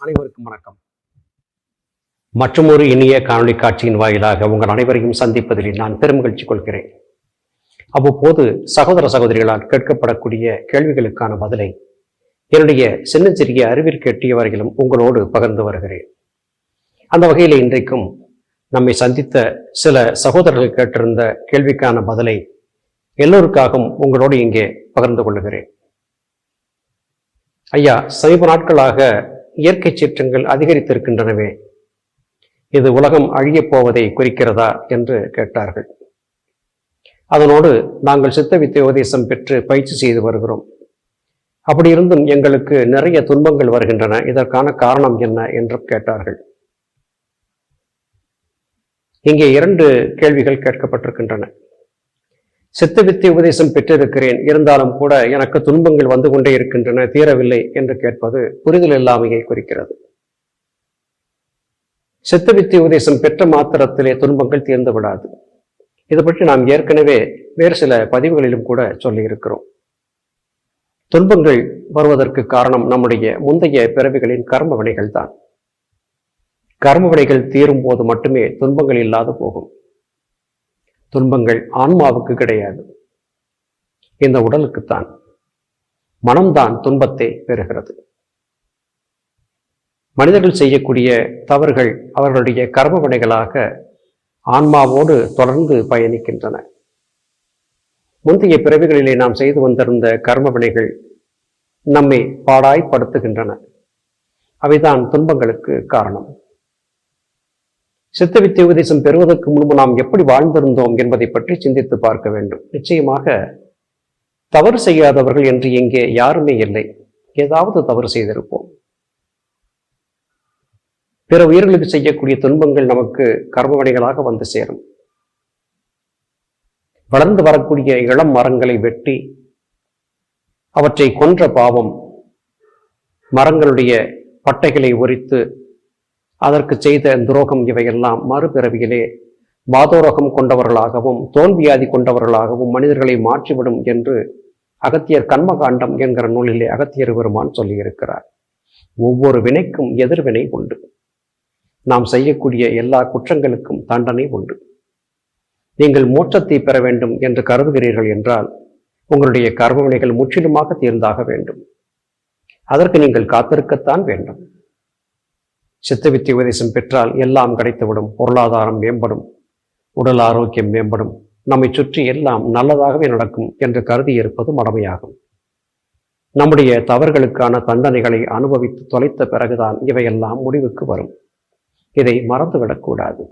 அனைவருக்கும் வணக்கம். மற்றொரு இனிய காணொளி காட்சியின் வாயிலாக உங்கள் அனைவரையும் சந்திப்பதில் நான் பெருமகிழ்ச்சி கொள்கிறேன். அவ்வப்போது சகோதர சகோதரிகளால் கேட்கப்படக்கூடிய கேள்விகளுக்கான பதிலை என்னுடைய சின்னச்சிறிய அறிவிற்கு எட்டிய வரையிலும் உங்களோடு பகிர்ந்து வருகிறேன். அந்த வகையில் இன்றைக்கும் நம்மை சந்தித்த சில சகோதரர்கள் கேட்டிருந்த கேள்விக்கான பதிலை எல்லோருக்காகவும் உங்களோடு இங்கே பகிர்ந்து கொள்கிறேன் ஐயா சமீப நாட்களாக இயற்கை சீற்றங்கள் அதிகரித்திருக்கின்றனவே. இது உலகம் அழியப் போவதை குறிக்கிறதா என்று கேட்டார்கள். அதனோடு நாங்கள் சித்த வித்தை உபதேசம் பெற்று பயிற்சி செய்து வருகிறோம். அப்படி இருந்தும் எங்களுக்கு நிறைய துன்பங்கள் வருகின்றன. இதற்கான காரணம் என்ன என்றும் கேட்டார்கள். இங்கே இரண்டு கேள்விகள் கேட்கப்பட்டிருக்கின்றன. சித்த வித்தை உபதேசம் பெற்றிருக்கிறேன். இருந்தாலும் கூட எனக்கு துன்பங்கள் வந்து கொண்டே இருக்கின்றன தீரவில்லை என்று கேட்பது புரிதல் இல்லாமையை குறிக்கிறது. சித்த வித்தை உபதேசம் பெற்ற மாத்திரத்திலே துன்பங்கள் தீர்ந்து விடாது. இது பற்றி நாம் ஏற்கனவே வேறு சில பதிவுகளிலும் கூட சொல்லியிருக்கிறோம். துன்பங்கள் வருவதற்கு காரணம் நம்முடைய முந்தைய பிறவிகளின் கர்ம வினைகள் தான் கர்ம வினைகள் தீரும் போது மட்டுமே துன்பங்கள் இல்லாது போகும். துன்பங்கள் ஆன்மாவுக்கு கிடையாது. இந்த உடலுக்குத்தான் மனம்தான் துன்பத்தை பெறுகிறது. மனிதர்கள் செய்யக்கூடிய தவறுகள் அவர்களுடைய கர்ம வினைகளாக ஆன்மாவோடு தொடர்ந்து பயணிக்கின்றன. முந்தைய பிறவிகளிலே நாம் செய்து வந்திருந்த கர்ம வினைகள் நம்மை பாடாய்ப்படுத்துகின்றன. அவைதான் துன்பங்களுக்கு காரணம். சித்த வித்தை உபதேசம் பெறுவதற்கு முன்பு நாம் எப்படி வாழ்ந்திருந்தோம் என்பதை பற்றி சிந்தித்து பார்க்க வேண்டும். நிச்சயமாக தவறு செய்யாதவர்கள் என்று இங்கே யாருமே இல்லை. ஏதாவது தவறு செய்திருப்போம். பிற உயிர்களுக்கு செய்யக்கூடிய துன்பங்கள் நமக்கு கர்மவணிகளாக வந்து சேரும். வளர்ந்து வரக்கூடிய இளம் மரங்களை வெட்டி அவற்றை கொன்ற பாவம் மரங்களுடைய பட்டைகளை உரித்து அதற்கு செய்த துரோகம் இவையெல்லாம் மறுபிறவியிலே வாதோரோகம் கொண்டவர்களாகவும் தோல்வியாதி கொண்டவர்களாகவும் மனிதர்களை மாற்றிவிடும் என்று அகத்தியர் கண்மகாண்டம் என்கிற நூலிலே அகத்தியர் பெருமான் சொல்லியிருக்கிறார். ஒவ்வொரு வினைக்கும் எதிர்வினை உண்டு. நாம் செய்யக்கூடிய எல்லா குற்றங்களுக்கும் தண்டனை உண்டு. நீங்கள் மோட்சத்தை பெற வேண்டும் என்று கருதுகிறீர்கள் என்றால் உங்களுடைய கர்மவினைகள் முற்றிலுமாக தீர்ந்தாக வேண்டும். அதற்கு நீங்கள் காத்திருக்கத்தான் வேண்டும். சித்தவித்தை உபதேசம் பெற்றால் எல்லாம் கிடைத்துவிடும். பொருளாதாரம் மேம்படும். உடல் ஆரோக்கியம் மேம்படும். நம்மை சுற்றி எல்லாம் நல்லதாகவே நடக்கும் என்று கருதி இருப்பது மடமையாகும். நம்முடைய தவறுகளுக்கான தண்டனைகளை அனுபவித்து தொலைத்த பிறகுதான் இவையெல்லாம் முடிவுக்கு வரும். இதை மறந்துவிடக்கூடாது.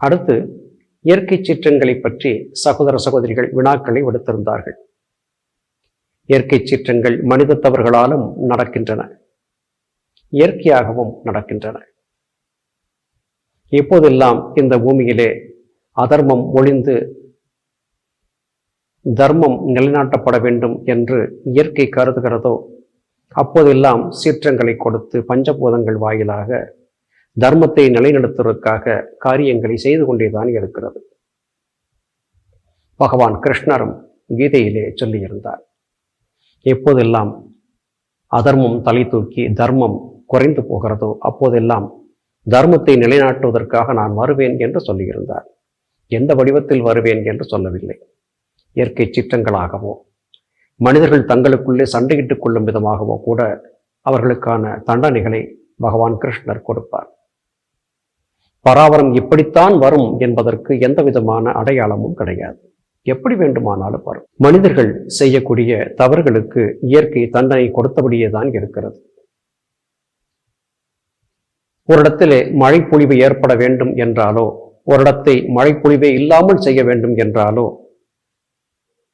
அடுத்து இயற்கை சீற்றங்களை பற்றி சகோதர சகோதரிகள் வினாக்களை விடுத்திருந்தார்கள். இயற்கை சீற்றங்கள் மனித தவறுகளாலும் நடக்கின்றன. இயற்கையாகவும் நடக்கின்றன. இப்போதெல்லாம் இந்த பூமியிலே அதர்மம் ஒளிந்து தர்மம் நிலைநாட்டப்பட வேண்டும் என்று இயற்கை கருதுகிறதோ அப்போதெல்லாம் சீற்றங்களை கொடுத்து பஞ்சபூதங்கள் வாயிலாக தர்மத்தை நிலைநிறுத்துவதற்காக காரியங்களை செய்து கொண்டேதான் இருக்கிறது. பகவான் கிருஷ்ணரும் கீதையிலே சொல்லியிருந்தார் எப்போதெல்லாம் அதர்மம் தலை தூக்கி தர்மம் குறைந்து போகிறதோ அப்போதெல்லாம் தர்மத்தை நிலைநாட்டுவதற்காக நான் வருவேன் என்று சொல்லியிருந்தார். எந்த வடிவத்தில் வருவேன் என்று சொல்லவில்லை. இயற்கை சிற்றங்களாகவோ மனிதர்கள் தங்களுக்குள்ளே சண்டையிட்டுக் கொள்ளும் விதமாகவோ கூட அவர்களுக்கான தண்டனைகளை பகவான் கிருஷ்ணர் கொடுப்பார். பராவரம் இப்படித்தான் வரும் என்பதற்கு எந்த விதமான அடையாளமும் கிடையாது. எப்படி வேண்டுமானாலும் வரும். மனிதர்கள் செய்யக்கூடிய தவறுகளுக்கு இயற்கை தண்டனை கொடுத்தபடியே தான் இருக்கிறது. ஒரு இடத்திலே மழைப்பொழிவு ஏற்பட வேண்டும் என்றாலோ ஒரு இடத்தை மழைப்பொழிவே இல்லாமல் செய்ய வேண்டும் என்றாலோ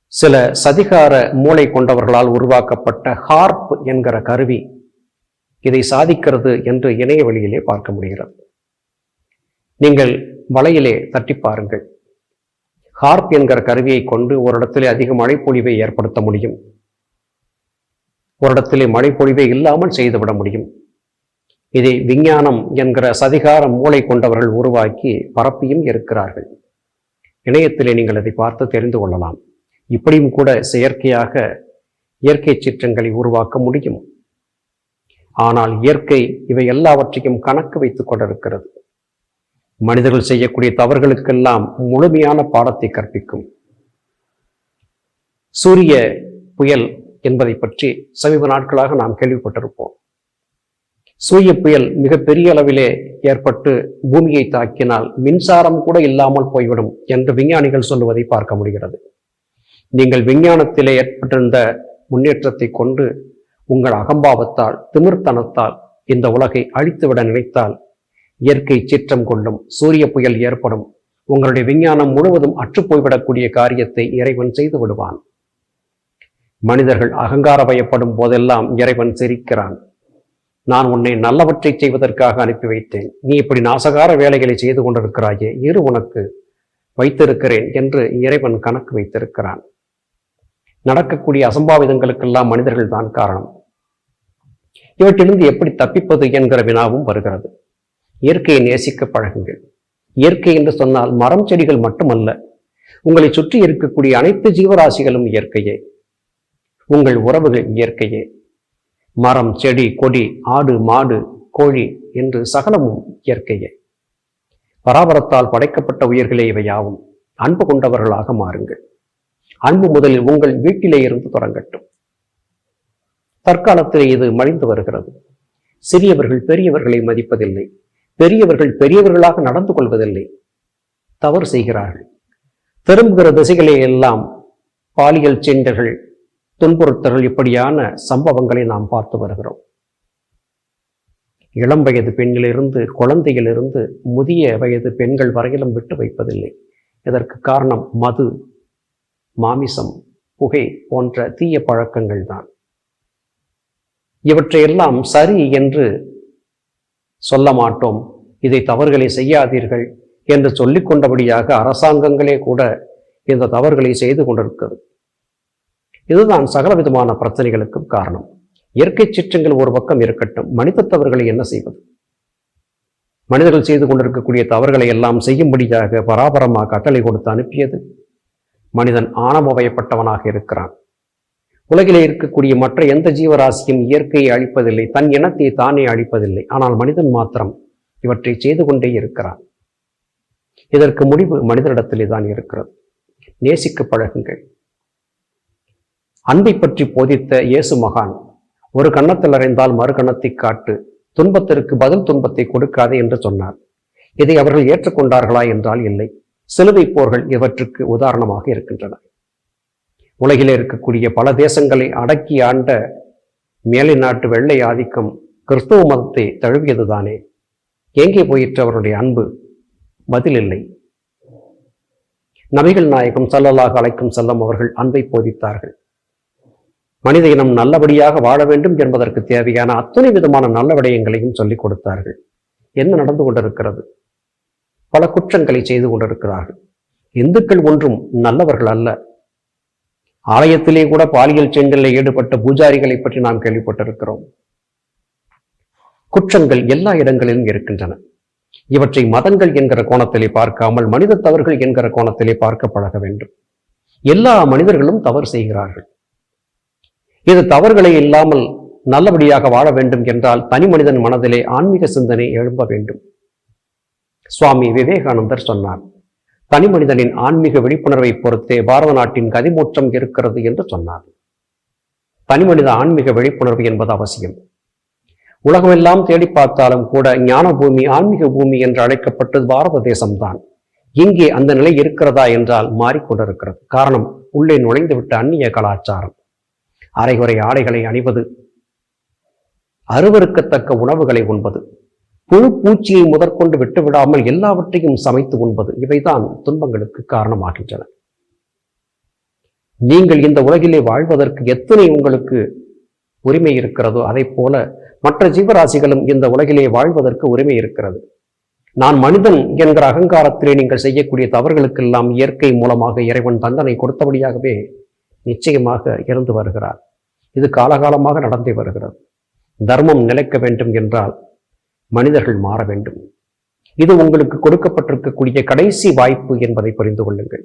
சில சதிகார மூளை கொண்டவர்களால் உருவாக்கப்பட்ட ஹார்ப் என்கிற கருவி இதை சாதிக்கிறது என்று இணைய வழியிலே பார்க்க முடிகிறது. நீங்கள் வலையிலே தட்டி பாருங்கள். ஹார்ப் என்கிற கருவியை கொண்டு ஒரு இடத்திலே அதிக மழைப்பொழிவை ஏற்படுத்த முடியும். ஒரு இடத்திலே மழைப்பொழிவை இல்லாமல் செய்துவிட முடியும். இதை விஞ்ஞானம் என்கிற சதிகார மூளை கொண்டவர்கள் உருவாக்கி பரப்பியும் இருக்கிறார்கள். இணையத்திலே நீங்கள் அதை பார்த்து தெரிந்து கொள்ளலாம். இப்படியும் கூட செயற்கையாக இயற்கை சீற்றங்களை உருவாக்க முடியும். ஆனால் இயற்கை இவை எல்லாவற்றையும் கணக்கு வைத்துக் கொண்டிருக்கிறது. மனிதர்கள் செய்யக்கூடிய தவறுகளுக்கெல்லாம் முழுமையான பாடத்தை கற்பிக்கும். சூரிய புயல் என்பதை பற்றி சமீப நாட்களாக நாம் கேள்விப்பட்டிருப்போம். சூரிய புயல் மிக பெரிய அளவிலே ஏற்பட்டு பூமியை தாக்கினால் மின்சாரம் கூட இல்லாமல் போய்விடும் என்று விஞ்ஞானிகள் சொல்லுவதை பார்க்க முடிகிறது. நீங்கள் விஞ்ஞானத்திலே ஏற்பட்டிருந்த முன்னேற்றத்தை கொண்டு உங்கள் அகம்பாவத்தால் திமிர்த்தனத்தால் இந்த உலகை அழித்துவிட நினைத்தால் இயற்கை சீற்றம் கொள்ளும் சூரிய புயல் ஏற்படும் உங்களுடைய விஞ்ஞானம் முழுவதும் அற்றுப்போய்விடக்கூடிய காரியத்தை இறைவன் செய்து விடுவான். மனிதர்கள் அகங்கார பயப்படும் போதெல்லாம் இறைவன் சிரிக்கிறான். நான் உன்னை நல்லவற்றை செய்வதற்காக அனுப்பி வைத்தேன். நீ இப்படி நாசகார வேலைகளை செய்து கொண்டிருக்கிறாயே இரு உனக்கு வைத்திருக்கிறேன் என்று இறைவன் கணக்கு வைத்திருக்கிறான். நடக்கக்கூடிய அசம்பாவிதங்களுக்கெல்லாம் மனிதர்கள் தான் காரணம். இவற்றிலிருந்து எப்படி தப்பிப்பது என்கிற வினாவும் வருகிறது. இயற்கையை நேசிக்க பழகுங்கள். இயற்கை என்று சொன்னால் மரம் செடிகள் மட்டுமல்ல உங்களை சுற்றி இருக்கக்கூடிய அனைத்து ஜீவராசிகளும் இயற்கையே. உங்கள் உறவுகள் இயற்கையே. மரம் செடி கொடி ஆடு மாடு கோழி என்று சகலமும் இயற்கையே. பராபரத்தால் படைக்கப்பட்ட உயிர்களே இவையாவும் அன்பு கொண்டவர்களாக மாறுங்கள். அன்பு முதலில் உங்கள் வீட்டிலே இருந்து தொடங்கட்டும். தற்காலத்திலே இது மழிந்து வருகிறது. சிறியவர்கள் பெரியவர்களை மதிப்பதில்லை. பெரியவர்கள் பெரியவர்களாக நடந்து கொள்வதில்லை. தவறு செய்கிறார்கள். திரும்புகிற திசைகளே எல்லாம் பாலியல் செண்டர்கள் துன்புறுத்தர்கள் இப்படியான சம்பவங்களை நாம் பார்த்து வருகிறோம். இளம் வயது பெண்ணிலிருந்து குழந்தையிலிருந்து முதிய வயது பெண்கள் வரையிலும் விட்டு வைப்பதில்லை. இதற்கு காரணம் மது மாமிசம் புகை போன்ற தீய பழக்கங்கள் தான். இவற்றையெல்லாம் சரி என்று சொல்ல மாட்டோம். இதை தவறுகளை செய்யாதீர்கள் என்று சொல்லிக்கொண்டபடியாக அரசாங்கங்களே கூட இந்த தவறுகளை செய்து கொண்டிருக்கிறது. இதுதான் சகலவிதமான பிரச்சனைகளுக்கும் காரணம். இயற்கை சீற்றங்கள் ஒரு பக்கம் இருக்கட்டும். மனித தவறுகளை என்ன செய்வது? மனிதர்கள் செய்து கொண்டிருக்கக்கூடிய தவறுகளை எல்லாம் செய்யும்படியாக பராபரமாக கட்டளை கொடுத்து அனுப்பியது மனிதன் ஆணவயப்பட்டவனாக இருக்கிறான். உலகிலே இருக்கக்கூடிய மற்ற எந்த ஜீவராசியும் இயற்கையை அழிப்பதில்லை தன் இனத்தை தானே அழிப்பதில்லை. ஆனால் மனிதன் மாத்திரம் இவற்றை செய்து கொண்டே இருக்கிறான். இதற்கு முடிவு மனிதனிடத்திலே தான் இருக்கிறது. நேசிக்க பழகுங்கள். அன்பை பற்றி போதித்த இயேசு மகான் ஒரு கன்னத்தில் அறைந்தால் மறு கன்னத்தை காட்டு துன்பத்திற்கு பதில் துன்பத்தை கொடுக்காதே என்று சொன்னார். இதை அவர்கள் ஏற்றுக்கொண்டார்களா என்றால் இல்லை. சிலுவை போர்கள் இவற்றுக்கு உதாரணமாக இருக்கின்றன. உலகிலே இருக்கக்கூடிய பல தேசங்களை அடக்கி ஆண்ட மேலை நாட்டு வெள்ளை ஆதிக்கம் கிறிஸ்துவ மதத்தை தழுவியதுதானே? எங்கே போயிற்று அவருடைய அன்பு? பதில் இல்லை. நபிகள் நாயகம் செல்லலாக அழைக்கும் செல்லம் அவர்கள் அன்பை போதித்தார்கள். மனித இனம் நல்லபடியாக வாழ வேண்டும் என்பதற்கு தேவையான அத்தனை விதமான நல்ல விடயங்களையும் சொல்லிக் கொடுத்தார்கள். என்ன நடந்து கொண்டிருக்கிறது? பல குற்றங்களை செய்து கொண்டிருக்கிறார்கள். இந்துக்கள் ஒன்றும் நல்லவர்கள் அல்ல. ஆலயத்திலே கூட பாலியல் செஞ்சலில் ஈடுபட்ட பூஜாரிகளை பற்றி நாம் கேள்விப்பட்டிருக்கிறோம். குற்றங்கள் எல்லா இடங்களிலும் இருக்கின்றன. இவற்றை மதங்கள் என்கிற கோணத்திலே பார்க்காமல் மனித தவறுகள் என்கிற கோணத்திலே பார்க்க பழக வேண்டும். எல்லா மனிதர்களும் தவறு செய்கிறார்கள். இது தவறுகளை இல்லாமல் நல்லபடியாக வாழ வேண்டும் என்றால் தனி மனிதன் மனதிலே ஆன்மீக சிந்தனை எழும்ப வேண்டும். சுவாமி விவேகானந்தர் சொன்னார் தனி மனிதனின் ஆன்மீக விழிப்புணர்வை பொறுத்தே பாரத நாட்டின் கதிமூற்றம் இருக்கிறது என்று சொன்னார். தனி மனித ஆன்மீக விழிப்புணர்வு என்பது அவசியம். உலகமெல்லாம் தேடி பார்த்தாலும் கூட ஞான பூமி ஆன்மீக பூமி என்று அழைக்கப்பட்டது பாரத தேசம்தான். இங்கே அந்த நிலை இருக்கிறதா என்றால் மாறிக்கொண்டிருக்கிறது. காரணம் உள்ளே நுழைந்துவிட்ட அந்நிய கலாச்சாரம். அரைகுறை ஆடைகளை அணிவது அருவருக்கத்தக்க உணவுகளை உண்பது புழு பூச்சியை முதற்கொண்டு விட்டுவிடாமல் எல்லாவற்றையும் சமைத்து உண்பது இவைதான் துன்பங்களுக்கு காரணமாகின்றன. நீங்கள் இந்த உலகிலே வாழ்வதற்கு எத்தனை உங்களுக்கு உரிமை இருக்கிறதோ அதை போல மற்ற ஜீவராசிகளும் இந்த உலகிலே வாழ்வதற்கு உரிமை இருக்கிறது. நான் மனிதன் என்கிற அகங்காரத்திலே நீங்கள் செய்யக்கூடிய தவறுகளுக்கெல்லாம் இயற்கை மூலமாக இறைவன் தண்டனை கொடுத்தபடியாகவே நிச்சயமாக இருந்து வருகிறார். இது காலகாலமாக நடந்தே வருகிறது. தர்மம் நிலைக்க வேண்டும் என்றால் மனிதர்கள் மாற வேண்டும். இது உங்களுக்கு கொடுக்கப்பட்டிருக்கக்கூடிய கடைசி வாய்ப்பு என்பதை புரிந்து கொள்ளுங்கள்.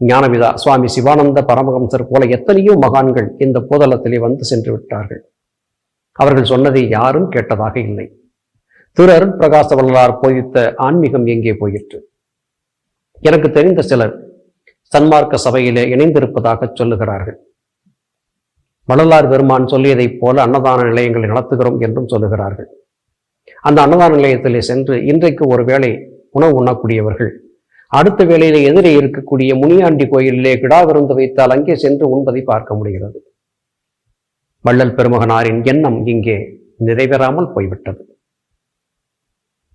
ஞானவிதா சுவாமி சிவானந்த பரமஹம்சர் போல எத்தனையோ மகான்கள் இந்த பூதளத்திலே வந்து சென்று விட்டார்கள். அவர்கள் சொன்னதை யாரும் கேட்டதாக இல்லை. திரு அருண் பிரகாச வல்லார் போதித்த ஆன்மீகம் எங்கே போயிற்று? எனக்கு தெரிந்த சிலர் சன்மார்க்க சபையிலே இணைந்திருப்பதாக சொல்லுகிறார்கள். வள்ளலார் பெருமான் சொல்லியதைப் போல அன்னதான நிலையங்களை நடத்துகிறோம் என்றும் சொல்லுகிறார்கள். அந்த அன்னதான நிலையத்திலே சென்று இன்றைக்கு ஒரு வேளை உணவு உண்ணக்கூடியவர்கள் அடுத்த வேளையிலே எதிரே இருக்கக்கூடிய முனியாண்டி கோயிலிலே கிடா விருந்து வைத்தால் அங்கே சென்று உண்பதை பார்க்க முடிகிறது. வள்ளல் பெருமகனாரின் எண்ணம் இங்கே நிறைவேறாமல் போய்விட்டது.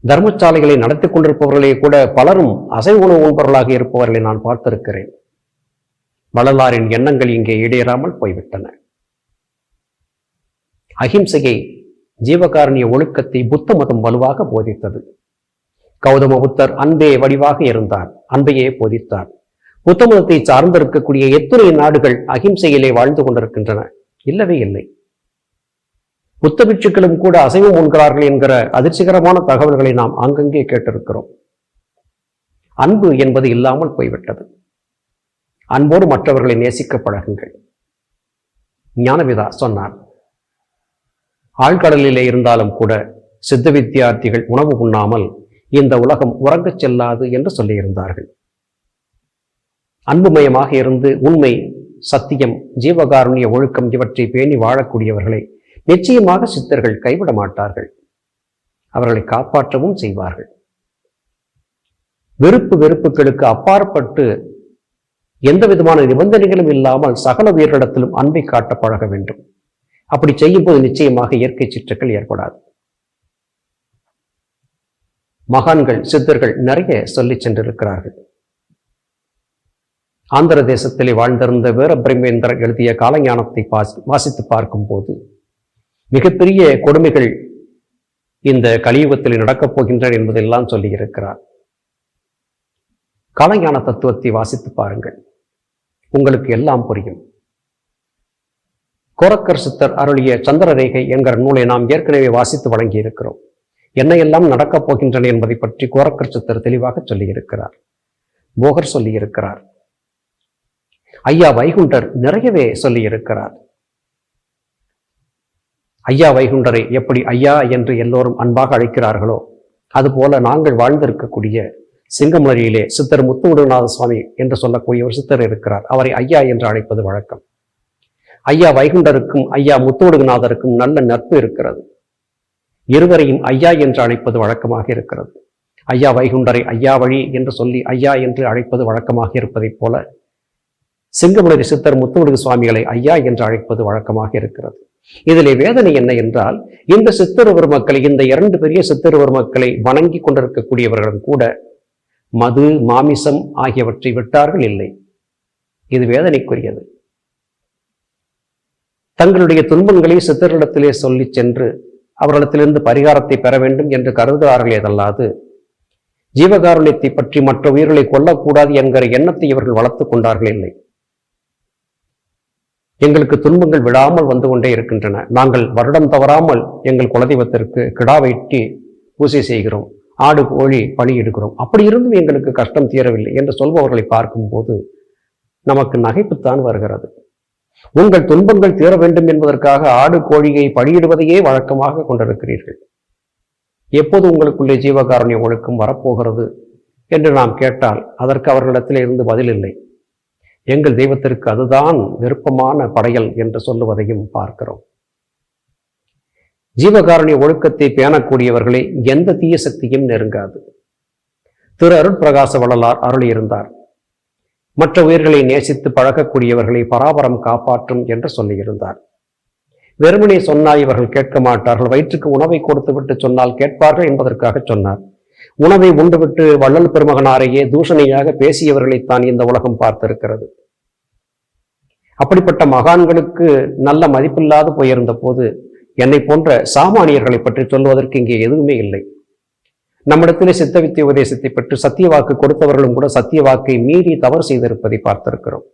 தர்மசாலைகளை நடத்தி கொண்டிருப்பவர்களே கூட பலரும் அசை உணவு உண்பவர்களாக இருப்பவர்களை நான் பார்த்திருக்கிறேன். வள்ளலாரின் எண்ணங்கள் இங்கே ஈடேறாமல் போய்விட்டன. அகிம்சையை ஜீவகாரணிய ஒழுக்கத்தை புத்த மதம் வலுவாக போதித்தது. கௌதம புத்தர் அன்பே வடிவாக இருந்தார் அன்பையே போதித்தார். புத்த மதத்தை சார்ந்திருக்கக்கூடிய எத்தனை நாடுகள் அகிம்சையிலே வாழ்ந்து கொண்டிருக்கின்றன. இல்லவே இல்லை. புத்த பிட்சுக்களும் கூட அசைவம் உண்கிறார்கள் என்கிற அதிர்ச்சிகரமான தகவல்களை நாம் அங்கங்கே கேட்டிருக்கிறோம். அன்பு என்பது இல்லாமல் போய்விட்டது. அன்போடு மற்றவர்களை நேசிக்க பழகுங்கள். ஞானவிதா சொன்னார். ஆழ்கடலிலே இருந்தாலும் கூட சித்த வித்தியார்த்திகள் உணவு உண்ணாமல் இந்த உலகம் உறங்கச் செல்லாது என்று சொல்லியிருந்தார்கள். அன்புமயமாக இருந்து உண்மை சத்தியம் ஜீவகாருண்ய ஒழுக்கம் இவற்றை பேணி வாழக்கூடியவர்களை நிச்சயமாக சித்தர்கள் கைவிட மாட்டார்கள். அவர்களை காப்பாற்றவும் செய்வார்கள். வெறுப்பு வெறுப்புகளுக்கு அப்பாற்பட்டு எந்த விதமான நிபந்தனைகளும் இல்லாமல் சகல உயிரிடத்திலும் அன்பை காட்ட பழக வேண்டும். அப்படி செய்யும்போது நிச்சயமாக இயற்கை சிற்றுக்கள் ஏற்படாது. மகான்கள் சித்தர்கள் நிறைய சொல்லி சென்றிருக்கிறார்கள். ஆந்திர தேசத்திலே வாழ்ந்திருந்த வீர பிரம்மேந்திரர் எழுதிய காலஞானத்தை வாசித்து பார்க்கும் போது மிகப்பெரிய கொடுமைகள் இந்த கலியுகத்தில் நடக்கப் போகின்றன என்பதெல்லாம் சொல்லியிருக்கிறார். காலஞான தத்துவத்தை வாசித்து பாருங்கள். உங்களுக்கு எல்லாம் புரியும். கோரக்கர் சித்தர் அருளிய சந்திரரேகை என்கிற நூலை நாம் ஏற்கனவே வாசித்து வழங்கி இருக்கிறோம் என்னையெல்லாம் நடக்கப் போகின்றன என்பதை பற்றி கோரக்கர் சித்தர் தெளிவாக சொல்லியிருக்கிறார். போகர் சொல்லியிருக்கிறார். ஐயா வைகுண்டர் நிறையவே சொல்லியிருக்கிறார். ஐயா வைகுண்டரை எப்படி ஐயா என்று எல்லோரும் அன்பாக அழைக்கிறார்களோ அதுபோல நாங்கள் வாழ்ந்திருக்கக்கூடிய சிங்கமலரியிலே சித்தர் முத்துமுடுநாத சுவாமி என்று சொல்லக்கூடிய ஒரு சித்தர் இருக்கிறார். அவரை ஐயா என்று அழைப்பது வழக்கம். ஐயா வைகுண்டருக்கும் ஐயா முத்துமுடுநாதருக்கும் நல்ல நட்பு இருக்கிறது. இருவரையும் ஐயா என்று அழைப்பது வழக்கமாக இருக்கிறது. ஐயா வைகுண்டரை ஐயா வழி என்று சொல்லி ஐயா என்று அழைப்பது வழக்கமாக இருப்பதைப் போல சிங்கமுலரி சித்தர் முத்துமுடுகு சுவாமிகளை ஐயா என்று அழைப்பது வழக்கமாக இருக்கிறது. இதில் வேதனை என்ன என்றால் இந்த சித்தருவர் மக்களை இந்த இரண்டு பெரிய சித்தருவர் மக்களை வணங்கி கொண்டிருக்கக்கூடியவர்களும் கூட மது மாமிசம் ஆகியவற்றை விட்டார்கள் இல்லை. இது வேதனைக்குரியது. தங்களுடைய துன்பங்களை சித்தரிடத்திலே சொல்லி சென்று அவர்களிடத்திலிருந்து பரிகாரத்தை பெற வேண்டும் என்று கருதுகிறார்களே அதல்லாது ஜீவகாருண்யத்தை பற்றி மற்ற உயிர்களை கொல்லக்கூடாது என்கிற எண்ணத்தை இவர்கள் வளர்த்து கொண்டார்கள் இல்லை. எங்களுக்கு துன்பங்கள் விடாமல் வந்து கொண்டே இருக்கின்றன. நாங்கள் வருடம் தவறாமல் எங்கள் குலதெய்வத்திற்கு கிடா வெட்டி பூஜை செய்கிறோம். ஆடு கோழி பணியிடுகிறோம் அப்படி இருந்தும் எங்களுக்கு கஷ்டம் தீரவில்லை என்று சொல்பவர்களை பார்க்கும்போது நமக்கு நகைப்புத்தான் வருகிறது. உங்கள் துன்பங்கள் தீர வேண்டும் என்பதற்காக ஆடு கோழியை பணியிடுவதையே வழக்கமாக கொண்டிருக்கிறீர்கள். எப்போது உங்களுக்குள்ளே ஜீவகாரணி ஒழுக்கம் வரப்போகிறது என்று நாம் கேட்டால் அதற்கு அவர்களிடத்தில் இருந்து பதில் இல்லை. எங்கள் தெய்வத்திற்கு அதுதான் விருப்பமான படையல் என்று சொல்லுவதையும் பார்க்கிறோம். ஜீவகாரணி ஒழுக்கத்தை பேணக்கூடியவர்களை எந்த தீய சக்தியும் நெருங்காது. திரு அருட்பிரகாச வள்ளலார் அருளியிருந்தார். மற்ற உயிர்களை நேசித்து பழகக்கூடியவர்களை பராபரம் காப்பாற்றும் என்று சொல்லியிருந்தார். வெறுமனே சொன்னால் இவர்கள் கேட்க மாட்டார்கள் வயிற்றுக்கு உணவை கொடுத்துவிட்டு சொன்னால் கேட்பார்கள் என்பதற்காக சொன்னார். உணவை உண்டுவிட்டு வள்ளல் பெருமகனாரையே தூஷணையாக பேசியவர்களைத்தான் இந்த உலகம் பார்த்திருக்கிறது. அப்படிப்பட்ட மகான்களுக்கு நல்ல மதிப்பில்லாது போயிருந்த போது என்னை போன்ற சாமானியர்களை பற்றி சொல்வதற்கு இங்கே எதுவுமே இல்லை. நம்மிடத்திலே சித்த வித்திய உபதேசத்தை பெற்று சத்திய வாக்கு கொடுத்தவர்களும் கூட சத்திய வாக்கை மீறி தவறு செய்திருப்பதை பார்த்திருக்கிறோம்.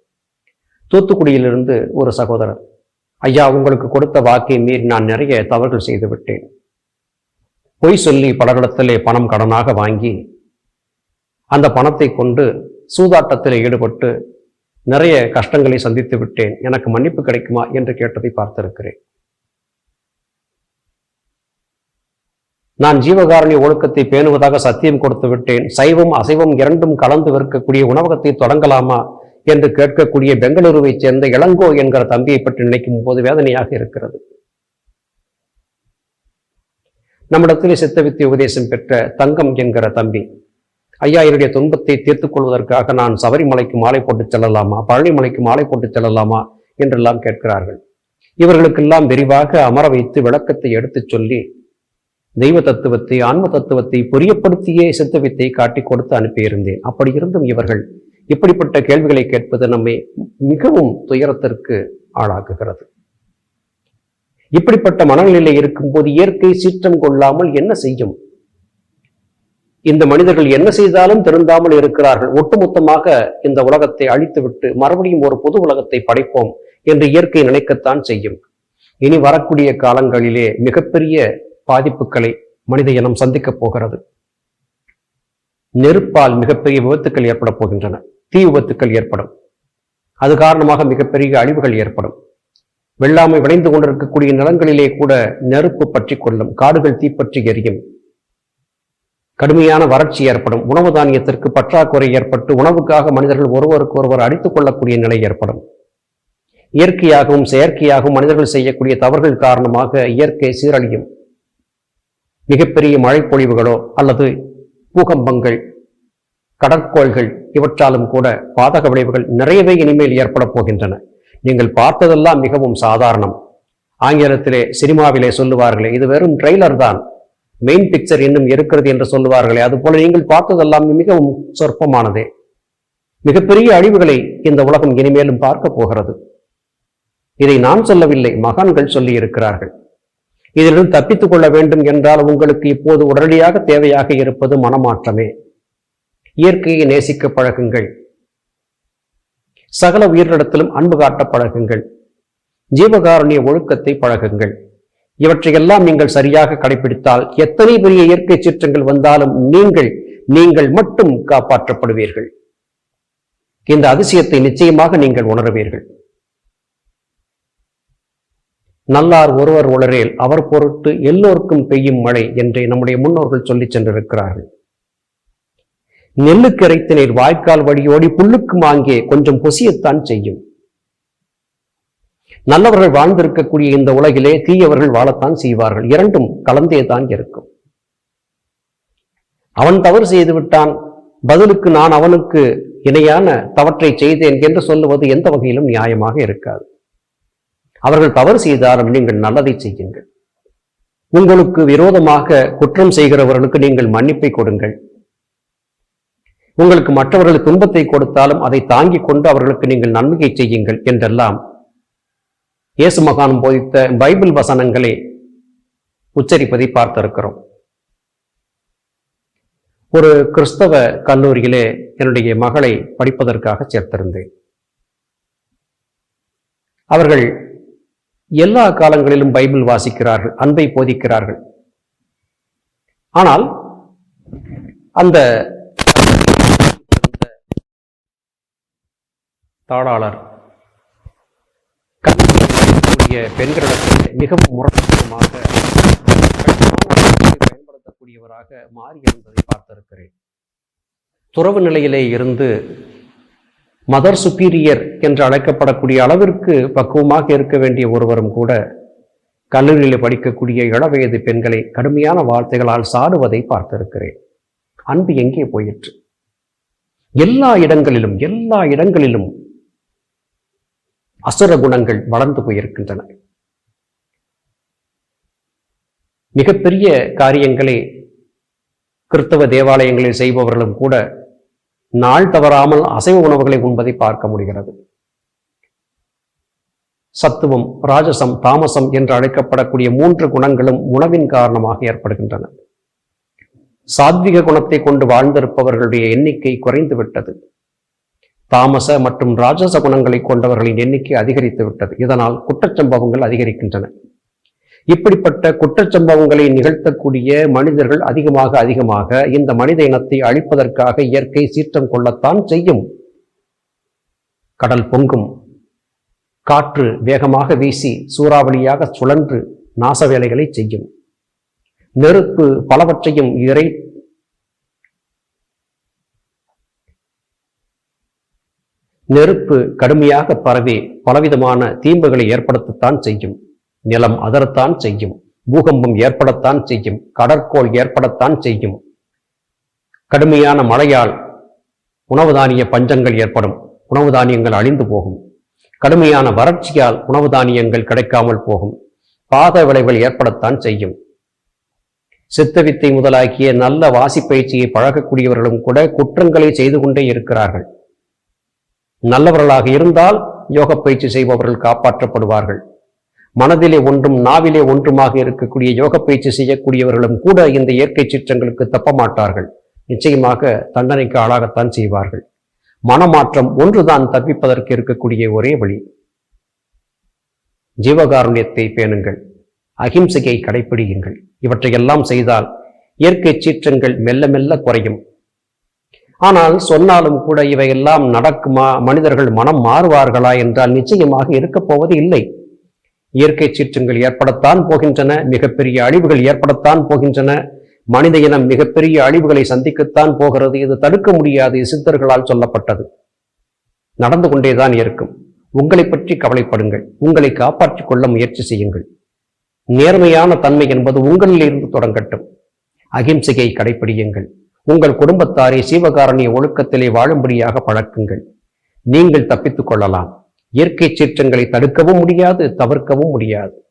தூத்துக்குடியிலிருந்து ஒரு சகோதரர் ஐயா உங்களுக்கு கொடுத்த வாக்கை மீறி நான் நிறைய தவறுகள் செய்து விட்டேன் பொய் சொல்லி பலரிடத்திலே பணம் கடனாக வாங்கி அந்த பணத்தை கொண்டு சூதாட்டத்தில் ஈடுபட்டு நிறைய கஷ்டங்களை சந்தித்து விட்டேன். எனக்கு மன்னிப்பு கிடைக்குமா என்று கேட்டதை பார்த்திருக்கிறேன். நான் ஜீவகாரணி ஒழுக்கத்தை பேணுவதாக சத்தியம் கொடுத்து விட்டேன். சைவம் அசைவம் இரண்டும் கலந்து விற்கக்கூடிய உணவகத்தை தொடங்கலாமா என்று கேட்கக்கூடிய பெங்களூருவைச் சேர்ந்த இளங்கோ என்கிற தம்பியை பற்றி நினைக்கும் போது வேதனையாக இருக்கிறது. நம்மிடத்திலே சித்தவித்தை உபதேசம் பெற்ற தங்கம் என்கிற தம்பி. ஐயா என்னுடைய துன்பத்தை தீர்த்துக் கொள்வதற்காக நான் சபரிமலைக்கு மாலை போட்டு செல்லலாமா பழனிமலைக்கு மாலை போட்டு செல்லலாமா என்றெல்லாம் கேட்கிறார்கள். இவர்களுக்கெல்லாம் விரிவாக அமர வைத்து விளக்கத்தை எடுத்துச் சொல்லி தெய்வ தத்துவத்தை ஆன்ம தத்துவத்தை புரியப்படுத்தியே சித்தவித்தை காட்டி கொடுத்து அனுப்பியிருந்தேன். அப்படி இருந்தும் இவர்கள் இப்படிப்பட்ட கேள்விகளை கேட்பது நம்மை மிகவும் துயரத்திற்கு ஆளாக்குகிறது. இப்படிப்பட்ட மனநிலை இருக்கும்போது இயற்கை சீற்றம் கொள்ளாமல் என்ன செய்யும்? இந்த மனிதர்கள் என்ன செய்தாலும் திருந்தாமல் இருக்கிறார்கள். ஒட்டுமொத்தமாக இந்த உலகத்தை அழித்துவிட்டு மறுபடியும் ஒரு புது உலகத்தை படைப்போம் என்று இயற்கை நினைக்கத்தான் செய்யும். இனி வரக்கூடிய காலங்களிலே மிகப்பெரிய பாதிப்புகளை மனித இனம் சந்திக்கப் போகிறது. நெருப்பால் மிகப்பெரிய விபத்துக்கள் ஏற்பட போகின்றன. தீ விபத்துக்கள் ஏற்படும். அது காரணமாக மிகப்பெரிய அழிவுகள் ஏற்படும். வெள்ளாமை விளைந்து கொண்டிருக்கக்கூடிய நிலங்களிலே கூட நெருப்பு பற்றி கொள்ளும் காடுகள் தீப்பற்றி எரியும். கடுமையான வறட்சி ஏற்படும் உணவு தானியத்திற்கு பற்றாக்குறை ஏற்பட்டு உணவுக்காக மனிதர்கள் ஒருவருக்கு ஒருவர் அடித்துக் கொள்ளக்கூடிய நிலை ஏற்படும். இயற்கையாகவும் செயற்கையாகவும் மனிதர்கள் செய்யக்கூடிய தவறுகள் காரணமாக இயற்கை சீரழியும். மிகப்பெரிய மழைப்பொழிவுகளோ அல்லது பூகம்பங்கள் கடற்கோள்கள் இவற்றாலும் கூட பாதக விளைவுகள் நிறையவே இனிமேல் ஏற்பட போகின்றன. நீங்கள் பார்த்ததெல்லாம் மிகவும் சாதாரணம். ஆங்கிலத்திலே சினிமாவிலே சொல்லுவார்களே இது வெறும் ட்ரெய்லர் தான். மெயின் பிக்சர் இன்னும் இருக்கிறது என்று சொல்லுவார்களே அதுபோல நீங்கள் பார்த்ததெல்லாம் மிகவும் சொற்பமானதே. மிகப்பெரிய அழிவுகளை இந்த உலகம் இனிமேலும் பார்க்க போகிறது. இதை நான் சொல்லவில்லை மகான்கள் சொல்லி இருக்கிறார்கள் இதிலிருந்து தப்பித்துக் கொள்ள வேண்டும் என்றால் உங்களுக்கு இப்போது உடனடியாக தேவையாக இருப்பது மனமாற்றமே. இயற்கையை நேசிக்க பழகுங்கள். சகல உயிரிடத்திலும் அன்பு காட்ட பழகுங்கள். ஜீவகாருண்ய ஒழுக்கத்தை பழகுங்கள். இவற்றையெல்லாம் நீங்கள் சரியாக கடைபிடித்தால் எத்தனை பெரிய இயற்கை சீற்றங்கள் வந்தாலும் நீங்கள் நீங்கள் மட்டும் காப்பாற்றப்படுவீர்கள். இந்த அதிசயத்தை நிச்சயமாக நீங்கள் உணர்வீர்கள். நல்லார் ஒருவர் உளரேல் அவர் பொருட்டு எல்லோருக்கும் பெய்யும் மழை என்றே நம்முடைய முன்னோர்கள் சொல்லிச் சென்றிருக்கிறார்கள். நெல்லுக்கு இறைத்த நீர் வாய்க்கால் வழியோடி புல்லுக்கு ஆங்கே கொஞ்சம் பொசியத்தான் செய்யும். நல்லவர்கள் வாழ்ந்திருக்கக்கூடிய இந்த உலகிலே தீயவர்கள் வாழத்தான் செய்வார்கள். இரண்டும் கலந்தே தான் இருக்கும். அவன் தவறு செய்து விட்டான் பதிலுக்கு நான் அவனுக்கு இணையான தவற்றை செய்தேன் என்று சொல்லுவது எந்த வகையிலும் நியாயமாக இருக்காது. அவர்கள் தவறு செய்தாலும் நீங்கள் நல்லதை செய்யுங்கள். உங்களுக்கு விரோதமாக குற்றம் செய்கிறவர்களுக்கு நீங்கள் மன்னிப்பை கொடுங்கள். உங்களுக்கு மற்றவர்கள் துன்பத்தை கொடுத்தாலும் அதை தாங்கிக் கொண்டு அவர்களுக்கு நீங்கள் நன்மையை செய்யுங்கள் என்றெல்லாம் இயேசு மகான் போதித்த பைபிள் வசனங்களை உச்சரிப்பதை பார்த்திருக்கிறோம். ஒரு கிறிஸ்தவ கல்லூரியிலே என்னுடைய மகளை படிப்பதற்காக சேர்த்திருந்தேன். அவர்கள் எல்லா காலங்களிலும் பைபிள் வாசிக்கிறார்கள் அன்பை போதிக்கிறார்கள். ஆனால் அந்த தாளாளர். கல்விய பெண்களிடத்தில் மிகவும் முரட்டுத்தனமாக பயன்படுத்தக்கூடியவராக மாறி இருந்ததை பார்த்திருக்கிறேன். துறவு நிலையிலே இருந்து மதர் சுப்பீரியர் என்று அழைக்கப்படக்கூடிய அளவிற்கு பக்குவமாக இருக்க வேண்டிய ஒருவரும் கூட கல்லூரியில் படிக்கக்கூடிய இளவயது பெண்களை கடுமையான வார்த்தைகளால் சாடுவதை பார்த்திருக்கிறேன். அன்பு எங்கே போயிற்று? எல்லா இடங்களிலும் எல்லா இடங்களிலும் அசுர குணங்கள் வளர்ந்து போயிருக்கின்றன. மிகப்பெரிய காரியங்களை கிறிஸ்தவ தேவாலயங்களில் செய்பவர்களும் கூட நாள் தவறாமல் அசைவ உணவுகளை உண்பதை பார்க்க முடிகிறது. சத்துவம் ராஜசம் தாமசம் என்று அழைக்கப்படக்கூடிய மூன்று குணங்களும் உணவின் காரணமாக ஏற்படுகின்றன. சாத்விக குணத்தை கொண்டு வாழ்ந்திருப்பவர்களுடைய எண்ணிக்கை குறைந்து விட்டது தாமச மற்றும் ராஜச குணங்களை கொண்டவர்களின் எண்ணிக்கை அதிகரித்து விட்டது. இதனால் குற்றச்சம்பவங்கள் அதிகரிக்கின்றன. இப்படிப்பட்ட குற்றச்சம்பவங்களை நிகழ்த்தக்கூடிய மனிதர்கள் அதிகமாக அதிகமாக இந்த மனித இனத்தை அழிப்பதற்காக இயற்கை சீற்றம் கொள்ளத்தான் செய்யும். கடல் பொங்கும். காற்று வேகமாக வீசி சூறாவளியாக சுழன்று நாச வேலைகளை செய்யும். நெருப்பு பலவற்றையும் இறை நெருப்பு கடுமையாக பரவி பலவிதமான தீம்புகளை ஏற்படுத்தத்தான் செய்யும். நிலம் அதரத்தான் செய்யும். பூகம்பம் ஏற்படத்தான் செய்யும். கடற்கோள் ஏற்படத்தான் செய்யும். கடுமையான மழையால் உணவு தானிய பஞ்சங்கள் ஏற்படும். உணவு தானியங்கள் அழிந்து போகும். கடுமையான வறட்சியால் உணவு தானியங்கள் கிடைக்காமல் போகும். பாத விளைவுகள் ஏற்படத்தான் செய்யும். சித்தவித்தை முதலாகிய நல்ல வாசிப்பயிற்சியை பழகக்கூடியவர்களும் கூட குற்றங்களை செய்து கொண்டே இருக்கிறார்கள். நல்லவர்களாக இருந்தால் யோக பயிற்சி செய்பவர்கள் காப்பாற்றப்படுவார்கள். மனதிலே ஒன்றும் நாவிலே ஒன்றுமாக இருக்கக்கூடிய யோக பயிற்சி செய்யக்கூடியவர்களும் கூட இந்த இயற்கை சீற்றங்களுக்கு தப்ப மாட்டார்கள் நிச்சயமாக தண்டனைக்கு ஆளாகத்தான் செய்வார்கள். மனமாற்றம் ஒன்றுதான் தப்பிப்பதற்கு இருக்கக்கூடிய ஒரே வழி. ஜீவகாருண்யத்தை பேணுங்கள். அகிம்சையை கடைபிடியுங்கள் இவற்றையெல்லாம் செய்தால் இயற்கை சீற்றங்கள் மெல்ல மெல்ல குறையும். ஆனால் சொன்னாலும் கூட இவையெல்லாம் நடக்குமா? மனிதர்கள் மனம் மாறுவார்களா என்றால் நிச்சயமாக இருக்கப் போவது இல்லை. இயற்கை சீற்றங்கள் ஏற்படத்தான் போகின்றன மிகப்பெரிய அழிவுகள் ஏற்படத்தான் போகின்றன. மனித இனம் மிகப்பெரிய அழிவுகளை சந்திக்கத்தான் போகிறது. இது தடுக்க முடியாது சித்தர்களால் சொல்லப்பட்டது. நடந்து கொண்டேதான் இருக்கும். உங்களை பற்றி கவலைப்படுங்கள். உங்களை காப்பாற்றிக் கொள்ள முயற்சி செய்யுங்கள். நேர்மையான தன்மை என்பது உங்களிலிருந்து தொடங்கட்டும். அகிம்சையை கடைப்பிடியுங்கள். உங்கள் குடும்பத்தாரை சீவகாரணிய ஒழுக்கத்திலே வாழும்படியாக பழக்குங்கள். நீங்கள் தப்பித்துக் கொள்ளலாம். இயற்கை சீற்றங்களை தடுக்கவும் முடியாது தவிர்க்கவும் முடியாது.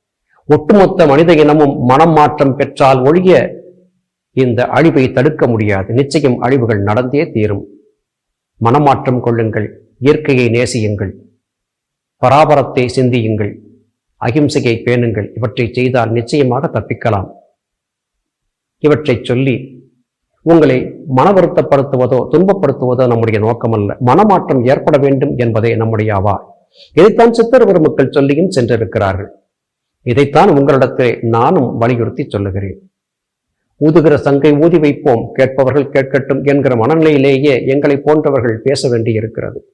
ஒட்டுமொத்த மனித இனமும் மனம் மாற்றம் பெற்றால் ஒழிய இந்த அழிவை தடுக்க முடியாது. நிச்சயம் அழிவுகள் நடந்தே தீரும். மனமாற்றம் கொள்ளுங்கள். இயற்கையை நேசியுங்கள். பராபரத்தை சிந்தியுங்கள். அகிம்சையை பேணுங்கள். இவற்றை செய்தால் நிச்சயமாக தப்பிக்கலாம். இவற்றை சொல்லி உங்களை மன வருத்தப்படுத்துவதோ துன்பப்படுத்துவதோ நம்முடைய நோக்கமல்ல. மனமாற்றம் ஏற்பட வேண்டும் என்பதே நம்முடைய அவா இதைத்தான் சித்தர் பெருமக்கள் சொல்லியும் சென்றிருக்கிறார்கள். இதைத்தான் உங்களிடத்தில் நானும் வலியுறுத்தி சொல்லுகிறேன். ஊதுகிற சங்கை ஊதி வைப்போம் கேட்பவர்கள் கேட்கட்டும் என்கிற மனநிலையிலேயே எங்களை போன்றவர்கள் பேச வேண்டியிருக்கிறது.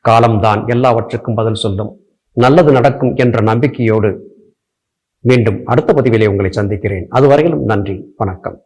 காலம்தான் எல்லாவற்றுக்கும் பதில் சொல்லும். நல்லது நடக்கும் என்ற நம்பிக்கையோடு மீண்டும் அடுத்த பதிவிலே உங்களை சந்திக்கிறேன். அதுவரையிலும் நன்றி வணக்கம்.